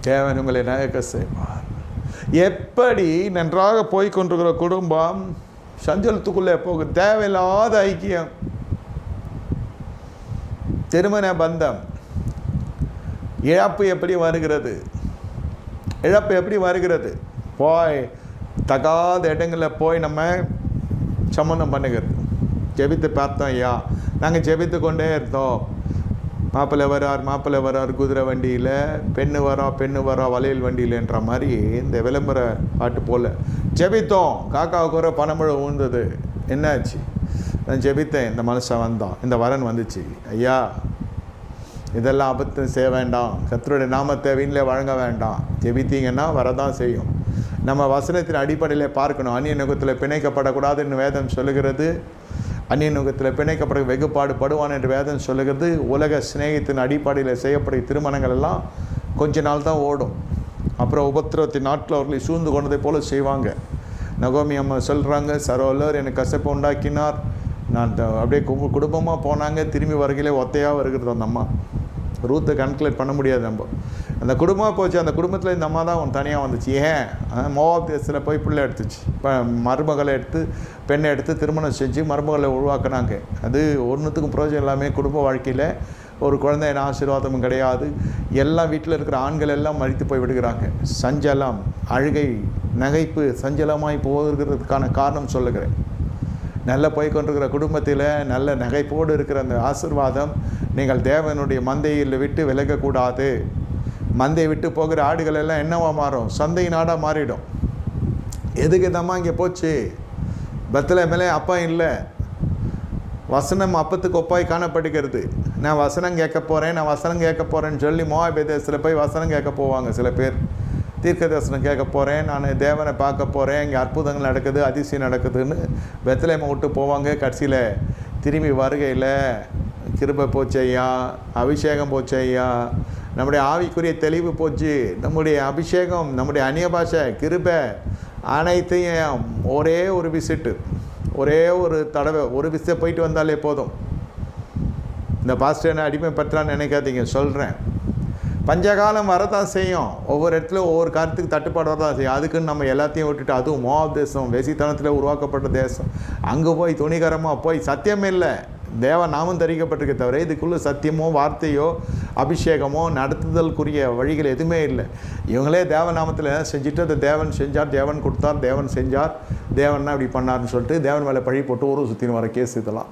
தேவன் உங்களை நகைக்க செய்வார். எப்படி நன்றாக போய்கொண்டிருக்கிற குடும்பம் சஞ்சலத்துக்குள்ளே போகும். தேவையில்லாத ஐக்கியம். திருமண பந்தம். இழப்பு எப்படி வருகிறது? இழப்பு எப்படி வருகிறது? போய் தகாத இடங்களில் போய் நம்ம சம்மந்தம் பண்ணுகிறது. ஜெபித்து பார்த்தோம் ஐயா நாங்கள் ஜெபித்து கொண்டே இருந்தோம். மாப்பிள்ளை வரார் மாப்பிள்ளை வரார் குதிரை வண்டியில் பெண்ணு வரா பெண்ணு வரா வளையல் வண்டியிலன்ற மாதிரி இந்த விளம்பர பாட்டு போல் ஜெபித்தோம் காக்காவுக்கு ஒரு பணமழை விழுந்தது என்னாச்சு? நான் ஜெபித்தேன் இந்த மனுஷன் வந்தான் இந்த வரன் வந்துச்சு. ஐயா இதெல்லாம் அபத்தம் செய்ய வேண்டாம் கத்தருடைய நாமத்தை வீணில் வழங்க வேண்டாம் ஜெபித்தீங்கன்னா வரதான் செய்யும். நம்ம வசனத்தின் அடிப்படையில் பார்க்கணும் அந்நிய நுகத்தில் பிணைக்கப்படக்கூடாதுன்னு வேதம் சொல்லுகிறது. அந்நியனுகத்தில் நுகத்தில் பிணைக்கப்பட வெகுப்பாடு படுவான் என்று வேதம் சொல்லுகிறது. உலக சிநேகத்தின் அடிப்படையில் செய்யப்படும் திருமணங்கள் எல்லாம் கொஞ்ச நாள் தான் ஓடும். அப்புறம் உபத்திரத்தின் நாட்கள் அவர்களை சூழ்ந்து கொண்டதை போல செய்வாங்க. நகோமி அம்மா சொல்கிறாங்க சரோலர் எனக்கு கசப்பு உண்டாக்கினார். நான் அப்படியே குடும்பமாக போனாங்க. திரும்பி வரகிலே ஒத்தையாக வருகிறது அந்த அம்மா. ரூத்தை கன்குலேட் பண்ண முடியாது நம்ம. அந்த குடும்பமாக போச்சு. அந்த குடும்பத்தில் இந்த அம்மா தான் தனியாக வந்துச்சு. ஏன்? மோவாப் தேசத்தில் போய் பிள்ளை எடுத்துச்சு. இப்போ மருமகளை எடுத்து பெண்ணை எடுத்து திருமணம் செஞ்சு மருமகளை உருவாக்குனாங்க. அது ஒன்றுத்துக்கும் பிரயோஜனம் எல்லாமே குடும்ப வாழ்க்கையில் ஒரு குழந்தையின் ஆசீர்வாதமும் கிடையாது. எல்லா வீட்டில் இருக்கிற ஆண்கள் எல்லாம் மறித்து போய் விடுகிறாங்க. சஞ்சலம் அழுகை நகைப்பு சஞ்சலமாய் போகிறதுக்கான காரணம் சொல்லுகிறேன். நல்ல போய் கொண்டிருக்கிற குடும்பத்தில் நல்ல நகைப்போடு இருக்கிற அந்த ஆசிர்வாதம் நீங்கள் தேவனுடைய மந்தையில் விட்டு விலகக்கூடாது மந்தையை விட்டு போகிற ஆடுகள் எல்லாம் என்னவா மாறும்? சந்தை நாடாக மாறிடும். எதுக்கு தம்மா இங்கே போச்சு? பத்தில் மேலே அப்பா இல்லை. வசனம் அப்பத்துக்கு ஒப்பாய் காணப்படுகிறது. நான் வசனம் கேட்க போகிறேன் நான் வசனம் கேட்க போகிறேன்னு சொல்லி மோகாபேதேசத்தில் போய் வசனம் கேட்க போவாங்க சில பேர். தீர்க்க தரிசனம் கேட்க போகிறேன் நான் தேவனை பார்க்க போகிறேன் இங்கே அற்புதங்கள் நடக்குது அதிசயம் நடக்குதுன்னு பெத்தலேமை விட்டு போவாங்க கடைசியில். திரும்பி வருகையில் கிருபை போச்சு ஐயா அபிஷேகம் போச்சு ஐயா நம்முடைய ஆவிக்குரிய தெளிவு போச்சு. நம்முடைய அபிஷேகம் நம்முடைய அந்நிய பாஷை கிருபை அனைத்தையும் ஒரே ஒரு விசிட்டு ஒரே ஒரு தடவை ஒரு விசிட் போயிட்டு வந்தாலே போதும். இந்த பாஸ்டர் என்ன அடிமைப்படுத்துறான்னு நினைக்காதீங்க சொல்கிறேன் பஞ்சகாலம் வரதான் செய்யும். ஒவ்வொரு இடத்துல ஒவ்வொரு கருத்துக்கு தட்டுப்பாடு வரதான் செய்யும். அதுக்குன்னு நம்ம எல்லாத்தையும் விட்டுட்டு அதுவும் மோவாப் தேசம் வெசித்தனத்தில் உருவாக்கப்பட்ட தேசம். அங்கே போய் துணிகரமாக போய் சத்தியம் இல்லை. தேவ நாமம் தரிக்கப்பட்டிருக்க தவிர இதுக்குள்ளே சத்தியமோ வார்த்தையோ அபிஷேகமோ நடத்துதலுக்குரிய வழிகள் எதுவுமே இல்லை. இவங்களே தேவநாமத்தில் செஞ்சுட்டு அதை தேவன் செஞ்சார் தேவன் கொடுத்தார் தேவன் செஞ்சார் தேவன்னா இப்படி பண்ணார்னு சொல்லிட்டு தேவன் மேலே பழி போட்டு ஒரு சுற்றின்னு வர கேஸ் இதெல்லாம்.